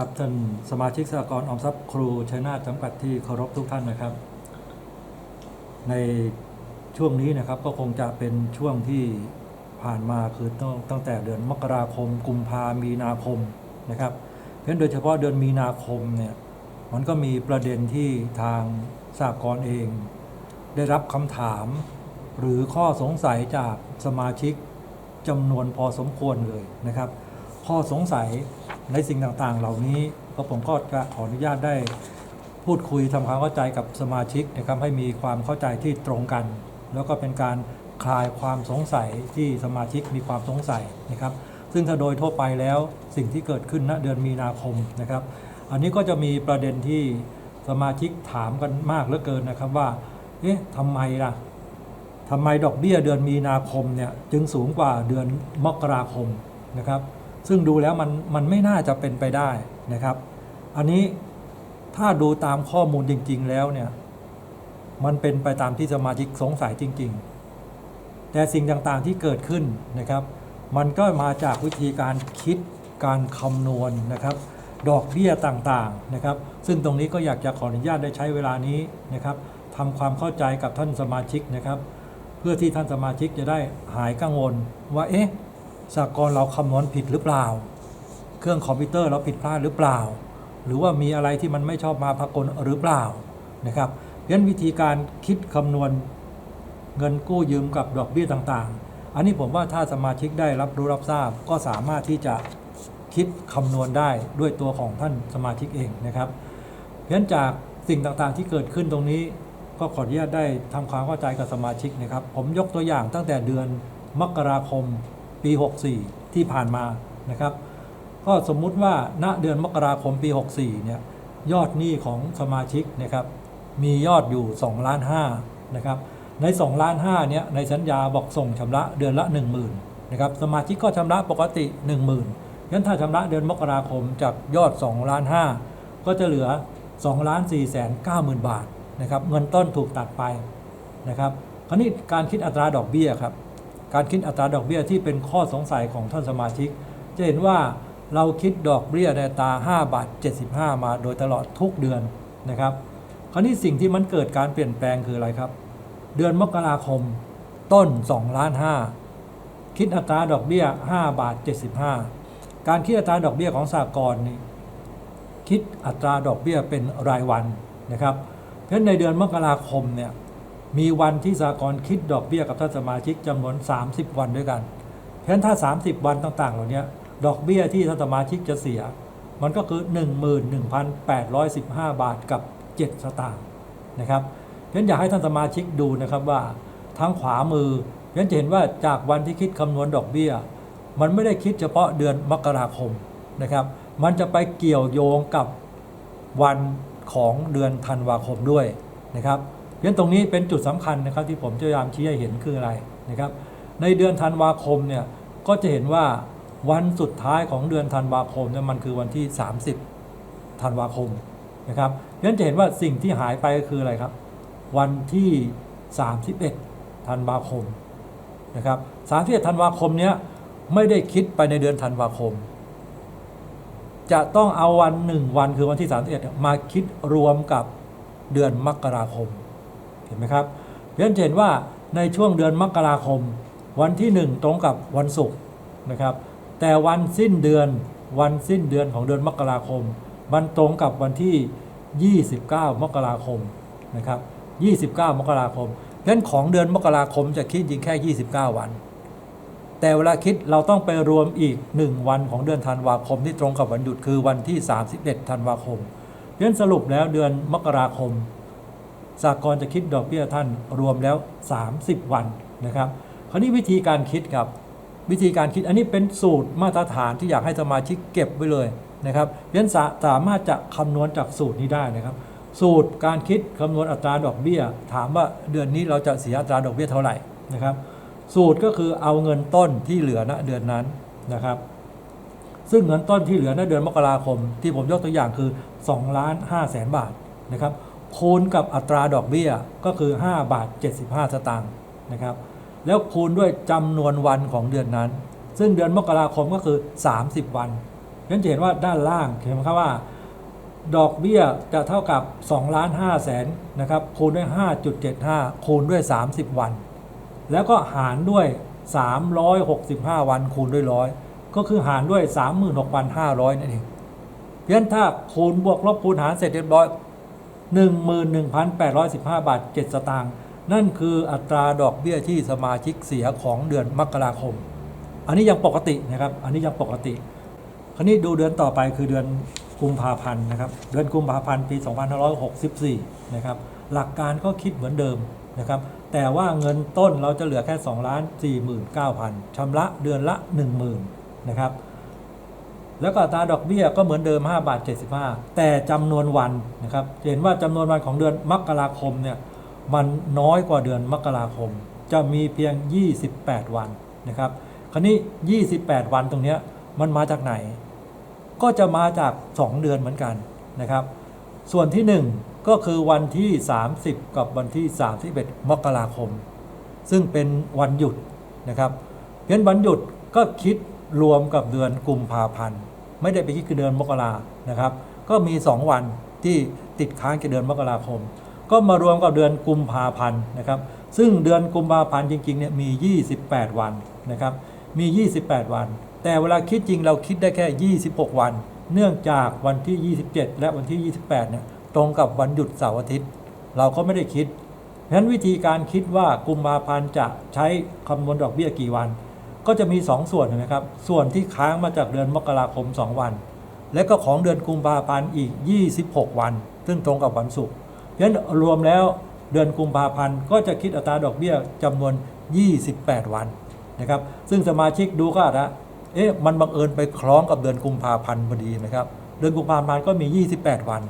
ครับท่านสมาชิกสหกรณ์ออมทรัพย์ครูชัยนาทจำกัดที่เคารพทุกท่านนะครับ ในช่วงนี้นะครับก็คงจะเป็นช่วงที่ผ่านมาคือตั้งตั้งแต่เดือนมกราคม กุมภามีนาคมนะครับ เพราะฉะนั้นโดยเฉพาะเดือนมีนาคมเนี่ยมันก็มีประเด็นที่ทางสหกรณ์เอง ได้รับคำถาม หรือข้อสงสัยจากสมาชิกจำนวนพอสมควรเลยนะครับ ข้อสงสัยในสิ่งต่างๆ เหล่านี้ก็ผมก็จะขออนุญาตได้พูดคุยทำความเข้าใจกับสมาชิกนะครับให้มีความเข้าใจที่ตรงกัน แล้วก็เป็นการคลายความสงสัยที่สมาชิกมีความสงสัยนะครับ ซึ่งถ้าโดยทั่วไปแล้วสิ่งที่เกิดขึ้นณเดือนมีนาคมนะครับ อันนี้ก็จะมีประเด็นที่สมาชิกถามกันมากเหลือเกินนะครับว่า เอ๊ะทำไมล่ะทำไมดอกเบี้ยเดือนมีนาคมเนี่ยจึงสูงกว่าเดือนมกราคมนะครับ ซึ่งดูแล้วมันมันไม่น่าจะเป็นไปได้นะครับ อันนี้ถ้าดูตามข้อมูลจริง ๆ แล้วเนี่ยมันเป็นไปตามที่สมาชิกสงสัยจริง ๆ แต่สิ่งต่างๆที่เกิดขึ้นนะครับ มันก็มาจากวิธีการคิดการคำนวณนะครับ ดอกเบี้ยต่างๆนะครับ ซึ่งตรงนี้ก็อยากจะขออนุญาตได้ใช้เวลานี้นะครับทำความเข้าใจกับท่านสมาชิกนะครับ เพื่อที่ท่านสมาชิกจะได้หายกังวลว่าเอ๊ะ สากลเราคำนวณผิดหรือเปล่า เครื่องคอมพิวเตอร์เราผิดพลาดหรือเปล่า หรือว่ามีอะไรที่มันไม่ชอบมาพากลหรือเปล่านะครับเพราะฉะนั้นวิธีการคิดคำนวณเงินกู้ยืมกับดอกเบี้ยต่างๆ อันนี้ผมว่าถ้าสมาชิกได้รับรู้รับทราบ ก็สามารถที่จะคิดคำนวณได้ด้วยตัวของท่านสมาชิกเองนะครับเพราะฉะนั้นจากสิ่งต่างๆที่เกิดขึ้นตรงนี้ก็ขออนุญาตได้ทำความเข้าใจกับสมาชิกนะครับ ผมยกตัวอย่างตั้งแต่เดือนมกราคม ปี 64 ที่ผ่านมานะครับ ก็สมมุติว่าณเดือนมกราคมปี 64 เนี่ยยอดหนี้ของสมาชิกนะครับ มียอดอยู่2ล้าน5นะครับ ใน2ล้าน5เนี่ยในสัญญาบอกส่งชำระเดือนละ 10,000นะครับสมาชิกก็ชำระปกติ 10,000งั้นถ้าชำระเดือนมกราคมจากยอด2ล้าน5ก็จะเหลือ2ล้าน4แสน9หมื่นบาทนะครับ เงินต้นถูกตัดไปนะครับ คราวนี้การคิดอัตราดอกเบี้ยครับ การคิดอัตราดอกเบี้ยที่เป็นข้อสงสัยของท่านสมาชิก จะเห็นว่าเราคิดดอกเบี้ยในตา 5 บาท 75 มาโดยตลอดทุกเดือนนะครับ คราวนี้สิ่งที่มันเกิดการเปลี่ยนแปลงคืออะไรครับ เดือนมกราคมต้น2ล้าน5คิดอัตราดอกเบี้ย 5 บาท 75 การคิดอัตราดอกเบี้ยของสากลนี่คิดอัตราดอกเบี้ยเป็นรายวันนะครับ เพราะในเดือนมกราคมเนี่ย มีวันที่สากลคิดดอกเบี้ยกับท่านสมาชิกจำนวน 30 วันด้วยกัน เพราะฉะนั้นถ้า 30 วันต่างๆ เหล่านี้ดอกเบี้ยที่ท่านสมาชิกจะเสีย มันก็คือ 11,815 บาทกับ 7 สตางค์นะครับเพราะฉะนั้นอยากให้ท่านสมาชิกดูนะครับว่าทางขวามือเพราะฉะนั้นจะเห็นว่าจากวันที่คิดคำนวณดอกเบี้ย มันไม่ได้คิดเฉพาะเดือนมกราคมนะครับ มันจะไปเกี่ยวโยงกับวันของเดือนธันวาคมด้วยนะครับ เพราะฉะนั้นตรงนี้เป็นจุดสำคัญนะครับที่ผมจะพยายามชี้ให้เห็นคืออะไรนะครับ ในเดือนธันวาคมเนี่ยก็จะเห็นว่าวันสุดท้ายของเดือนธันวาคมเนี่ยมันคือวันที่ 30ธันวาคมนะครับเพราะฉะนั้นจะเห็นว่าสิ่งที่หายไปก็คืออะไรครับ วันที่ 31ธันวาคมนะครับ31ธันวาคมเนี้ยไม่ได้คิดไปในเดือนธันวาคม จะต้องเอาวันหนึ่งวันคือวันที่ 31 มาคิดรวมกับเดือนมกราคม เห็นไหมครับเพราะฉะนั้นจะเห็นว่าในช่วงเดือนมกราคม วันที่ 1 ตรงกับวันศุกร์นะครับ แต่วันสิ้นเดือนวันสิ้นเดือนของเดือนมกราคม มันตรงกับวันที่ 29 มกราคมนะครับ 29 มกราคมเพราะฉะนั้นของเดือนมกราคมจะคิดจริงแค่ 29 วัน แต่เวลาคิดเราต้องไปรวมอีก 1 วันของเดือนธันวาคมที่ตรงกับวันหยุดคือวันที่ 31 ธันวาคมเพราะฉะนั้นสรุปแล้วเดือนมกราคม สากลจะคิดดอกเบี้ยท่านรวมแล้ว 30 วันนะครับคราวนี้วิธีการคิดครับวิธีการคิดอันนี้เป็นสูตรมาตรฐานที่อยากให้สมาชิกเก็บไว้เลยนะครับเพราะฉะนั้นสาสามารถจะคำนวณจากสูตรนี้ได้นะครับ สูตรการคิดคำนวณอัตราดอกเบี้ย ถามว่าเดือนนี้เราจะเสียอัตราดอกเบี้ยเท่าไหร่นะครับ สูตรก็คือเอาเงินต้นที่เหลือณเดือนนั้นนะครับ ซึ่งเงินต้นที่เหลือในเดือนมกราคม ที่ผมยกตัวอย่างคือ2ล้าน5แสนบาทนะครับ คูณกับอัตราดอกเบี้ยก็คือ 5 บาท 75 สตางค์นะครับ แล้วคูณด้วยจำนวนวันของเดือนนั้น ซึ่งเดือนมกราคมก็คือ 30 วันงั้นจะเห็นว่าด้านล่างเห็นไหมครับว่า ดอกเบี้ยจะเท่ากับ2ล้าน5แสนนะครับคูณด้วย 5.75 คูณด้วย 30 วัน แล้วก็หารด้วย 365 วันคูณด้วยร้อยก็คือหารด้วย 36,500 นั่นเองเพราะฉะนั้นถ้าคูณบวกลบคูณหารเสร็จเรียบร้อย 11,815 บาท 7 สตางค์นั่นคืออัตราดอกเบี้ยที่สมาชิกเสียของเดือนมกราคม อันนี้ยังปกตินะครับ อันนี้ยังปกติ คราวนี้ดูเดือนต่อไปคือเดือนกุมภาพันธ์นะครับ เดือนกุมภาพันธ์ปี 2564 นะครับ หลักการก็คิดเหมือนเดิมนะครับ แต่ว่าเงินต้นเราจะเหลือแค่2ล้าน49,000ชำระเดือนละ 10,000 นะครับ แล้วก็อัตราดอกเบี้ยก็เหมือนเดิม 5 บาท 75 แต่จำนวนวันนะครับเห็นว่าจำนวนวันของเดือนมกราคมเนี่ยมันน้อยกว่าเดือนมกราคม จะมีเพียง 28 วันนะครับคราวนี้ 28 วันตรงนี้มันมาจากไหน ก็จะมาจาก 2 เดือนเหมือนกันนะครับ ส่วนที่ 1 ก็คือวันที่ 30 กับวันที่ 31 มกราคม ซึ่งเป็นวันหยุดนะครับเพราะฉะนั้นวันหยุดก็คิดรวมกับเดือนกุมภาพันธ์ ไม่ได้ไปคิดคือเดือนมกรานะครับ ก็มี 2 วันที่ติดค้างกับเดือนมกราคม ก็มารวมกับเดือนกุมภาพันธ์นะครับ ซึ่งเดือนกุมภาพันธ์จริงๆเนี่ยมี 28 วันนะครับ มี 28 วัน แต่เวลาคิดจริงเราคิดได้แค่ 26 วัน เนื่องจากวันที่ 27 และวันที่ 28เนี่ยตรงกับวันหยุดเสาร์อาทิตย์ เราก็ไม่ได้คิดเพราะฉะนั้นวิธีการคิดว่ากุมภาพันธ์จะใช้คำนวณดอกเบี้ยกี่วัน ก็จะมี 2 ส่วนนะครับ ส่วนที่ค้างมาจากเดือนมกราคม 2 วัน และก็ของเดือนกุมภาพันธ์อีก 26 วัน ซึ่งตรงกับวันศุกร์ฉะนั้นรวมแล้วเดือนกุมภาพันธ์ก็จะคิดอัตราดอกเบี้ยจำนวน 28 วันนะครับ ซึ่งสมาชิกดูก็อาจจะเอ๊ะมันบังเอิญไปคล้องกับเดือนกุมภาพันธ์พอดีนะครับ เดือนกุมภาพันธ์ก็มี 28 วัน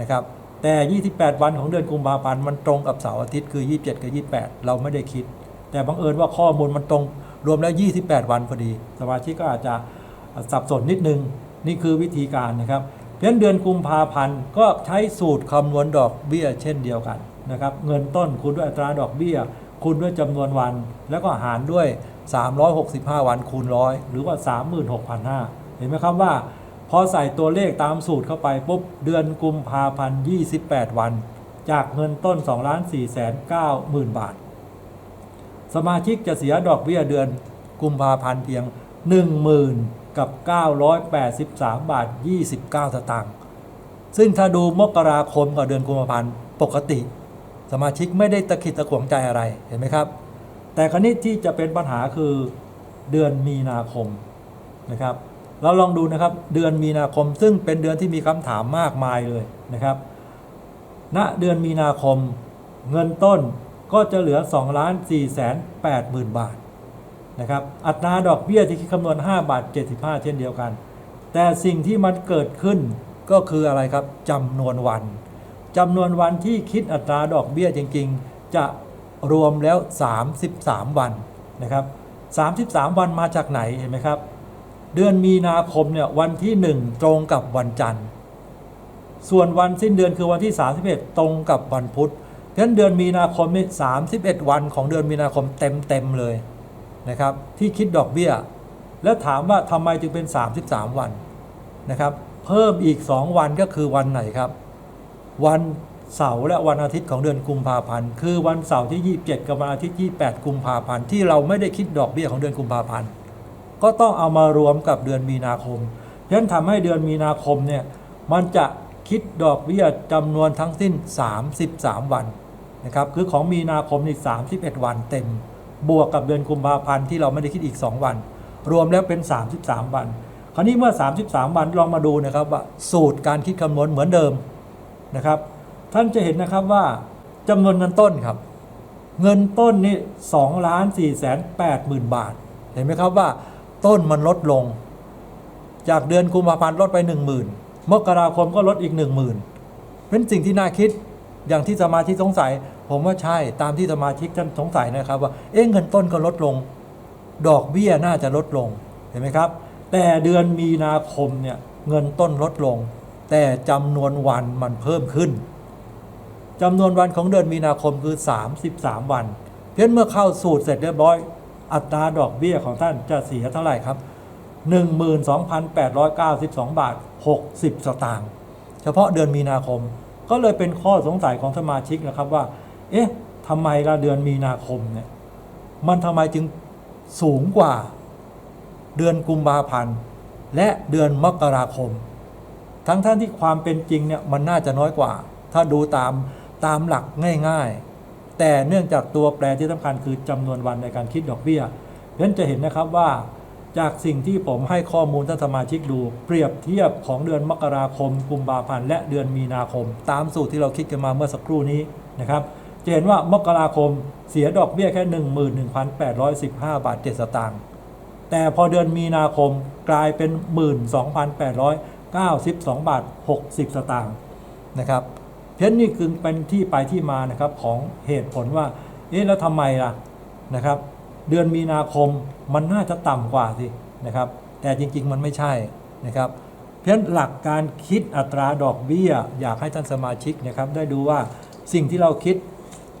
นะครับแต่ 28 วันของเดือนกุมภาพันธ์มันตรงกับเสาร์อาทิตย์คือ 27 กับ 28 เราไม่ได้คิด แต่บังเอิญว่าข้อมูลมันตรงรวมแล้ว 28 วันพอดี สมาชิกก็อาจจะสับสนนิดนึง นี่คือวิธีการนะครับเพราะฉะนั้นเดือนกุมภาพันธ์ก็ใช้สูตรคำนวณดอกเบี้ยเช่นเดียวกันนะครับเงินต้นคูณด้วยอัตราดอกเบี้ยคูณด้วยจำนวนวัน แล้วก็หารด้วย 365 วันคูณร้อยหรือว่า 36,500 เห็นไหมครับว่า พอใส่ตัวเลขตามสูตรเข้าไปปุ๊บเดือนกุมภาพันธ์ 28 วัน จากเงินต้น 2 4 9 0 0 0 0 บาท สมาชิกจะเสียดอกเบี้ยเดือนกุมภาพันธ์เพียง 10,000กับ 983 บาท 29 สตางค์ซึ่งถ้าดูมกราคมกับเดือนกุมภาพันธ์ปกติ สมาชิกไม่ได้ตะขิดตะขวงใจอะไรเห็นไหมครับ แต่ครนี้ที่จะเป็นปัญหาคือเดือนมีนาคมนะครับ เราลองดูนะครับเดือนมีนาคม ซึ่งเป็นเดือนที่มีคำถามมากมายเลยนะครับณเดือนมีนาคมเงินต้น ก็จะเหลือ2ล้าน4แสน8หมื่นบาทนะครับอัตราดอกเบี้ยที่คิดคำนวณ5บาท75 เช่นเดียวกัน แต่สิ่งที่มันเกิดขึ้นก็คืออะไรครับจำนวนวันจำนวนวันที่คิดอัตราดอกเบี้ยจริง ๆ จะรวมแล้ว 33 วันนะครับ33 วันมาจากไหนเห็นไหมครับ เดือนมีนาคมเนี่ยวันที่ 1 ตรงกับวันจันทร์ ส่วนวันสิ้นเดือนคือวันที่ 31 ตรงกับวันพุธ นั้นเดือนมีนาคมนี่31วันของเดือนมีนาคมเต็มเต็มเลยนะครับ ที่คิดดอกเบี้ย แล้วถามว่าทำไมจึงเป็น 33 วันนะครับ เพิ่มอีก 2 วันก็คือวันไหนครับ วันเสาร์และวันอาทิตย์ของเดือนกุมภาพันธ์ คือวันเสาร์ที่ 27 กับวันอาทิตย์ 28 กุมภาพันธ์ที่เราไม่ได้คิดดอกเบี้ยของเดือนกุมภาพันธ์ ก็ต้องเอามารวมกับเดือนมีนาคมฉะนั้นทำให้เดือนมีนาคมเนี่ยมันจะคิดดอกเบี้ยจำนวนทั้งสิ้น 33 วัน นะครับคือของมีนาคมนี่31 วันเต็ม บวกกับเดือนกุมภาพันธ์ที่เราไม่ได้คิดอีก 2 วัน รวมแล้วเป็น 33 วัน คราวนี้เมื่อ 33 วันลองมาดูนะครับว่าสูตรการคิดคำนวณเหมือนเดิมนะครับ ท่านจะเห็นนะครับว่าจำนวนเงินต้นครับ เงินต้นนี่2ล้าน4แสน8หมื่นบาท เห็นไหมครับว่า ต้นมันลดลง จากเดือนกุมภาพันธ์ลดไป1 0,000มกราคมก็ลดอีก1 0,000เป็นสิ่งที่น่าคิด อย่างที่สมาชิกสงสัย ผมว่าใช่ตามที่สมาชิกท่านสงสัยนะครับ ว่าเอ๊ะเงินต้นก็ลดลง ดอกเบี้ยน่าจะลดลงเห็นไหมครับ แต่เดือนมีนาคมเนี่ยเงินต้นลดลง แต่จำนวนวันมันเพิ่มขึ้นจำนวนวันของเดือนมีนาคมคือ 33 วัน เพียงเมื่อเข้าสูตรเสร็จเรียบร้อย อัตราดอกเบี้ยของท่านจะเสียเท่าไหร่ครับ 12,892 บาท 60 สตางค์เฉพาะเดือนมีนาคม ก็เลยเป็นข้อสงสัยของสมาชิกนะครับว่า เอ๊ะทำไมละเดือนมีนาคมเนี่ย มันทำไมจึงสูงกว่าเดือนกุมภาพันธ์และเดือนมกราคม ทั้งท่านที่ความเป็นจริงเนี่ยมันน่าจะน้อยกว่า ถ้าดูตามตามหลักง่าย ๆ แต่เนื่องจากตัวแปรที่สำคัญคือจำนวนวันในการคิดดอกเบี้ยเพราะฉะนั้นจะเห็นนะครับว่า จากสิ่งที่ผมให้ข้อมูลท่านสมาชิกดู เปรียบเทียบของเดือนมกราคมกุมภาพันธ์และเดือนมีนาคม ตามสูตรที่เราคิดกันมาเมื่อสักครู่นี้นะครับจะเห็นว่ามกราคมเสียดอกเบี้ยแค่ 11,815 บาท 7 สตางค์แต่พอเดือนมีนาคมกลายเป็น 12,892 บาท 60 สตางค์นะครับเพราะฉะนั้นนี่คือเป็นที่ไปที่มานะครับของเหตุผลว่าเอ๊ะแล้วทำไมล่ะนะครับ เดือนมีนาคมมันน่าจะต่ำกว่าสินะครับ แต่จริง ๆ มันไม่ใช่นะครับ เพราะฉะนั้นหลักการคิดอัตราดอกเบี้ย อยากให้ท่านสมาชิกนะครับ ได้ดูว่าสิ่งที่เราคิด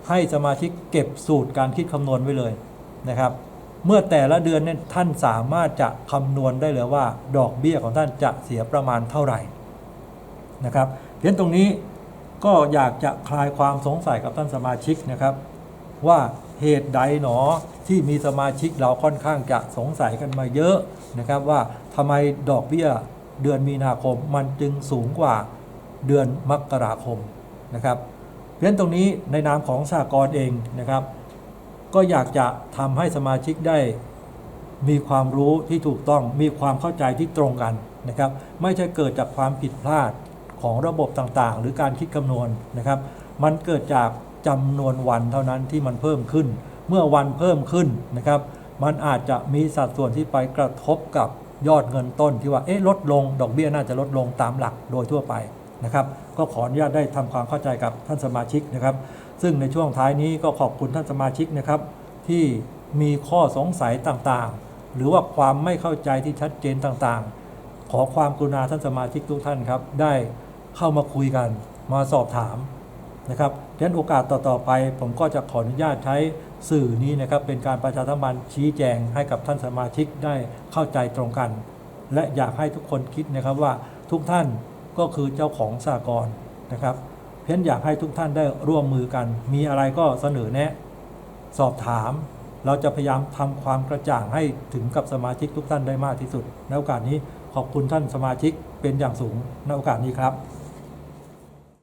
ให้สมาชิกเก็บสูตรการคิดคำนวณไว้เลยนะครับ เมื่อแต่ละเดือนเนี่ยท่านสามารถจะคำนวณได้เลยว่า ดอกเบี้ยของท่านจะเสียประมาณเท่าไหร่นะครับ เพราะฉะนั้นตรงนี้ก็อยากจะคลายความสงสัยกับท่านสมาชิกนะครับ ว่าเหตุใดหนอที่มีสมาชิกเราค่อนข้างจะสงสัยกันมาเยอะนะครับว่าทำไมดอกเบี้ยเดือนมีนาคมมันจึงสูงกว่าเดือนมกราคมนะครับเพราะฉะนั้นตรงนี้ในนามของสากลเองนะครับ ก็อยากจะทำให้สมาชิกได้มีความรู้ที่ถูกต้องมีความเข้าใจที่ตรงกันนะครับ ไม่ใช่เกิดจากความผิดพลาดของระบบต่างๆ หรือการคิดคำนวณนะครับ มันเกิดจาก จำนวนวันเท่านั้นที่มันเพิ่มขึ้น เมื่อวันเพิ่มขึ้นนะครับ มันอาจจะมีสัดส่วนที่ไปกระทบกับยอดเงินต้นที่ว่าเอ๊ะลดลง ดอกเบี้ยน่าจะลดลงตามหลักโดยทั่วไปนะครับ ก็ขออนุญาตได้ทำความเข้าใจกับท่านสมาชิกนะครับ ซึ่งในช่วงท้ายนี้ก็ขอบคุณท่านสมาชิกนะครับ ที่มีข้อสงสัยต่างๆ หรือว่าความไม่เข้าใจที่ชัดเจนต่างๆ ขอความกรุณาท่านสมาชิกทุกท่านครับ ได้เข้ามาคุยกันมาสอบถาม นะครับดังนั้นโอกาสต่อๆไป ผมก็จะขออนุญาตใช้สื่อนี้นะครับเป็นการประชาสัมพันธ์ชี้แจงให้กับท่านสมาชิกได้เข้าใจตรงกัน และอยากให้ทุกคนคิดนะครับว่าทุกท่านก็คือเจ้าของสากลนะครับเพ้นอยากให้ทุกท่านได้ร่วมมือกัน มีอะไรก็เสนอแนะ สอบถาม เราจะพยายามทำความกระจ่างให้ถึงกับสมาชิกทุกท่านได้มากที่สุดในโอกาสนี้ขอบคุณท่านสมาชิกเป็นอย่างสูงในโอกาสนี้ครับ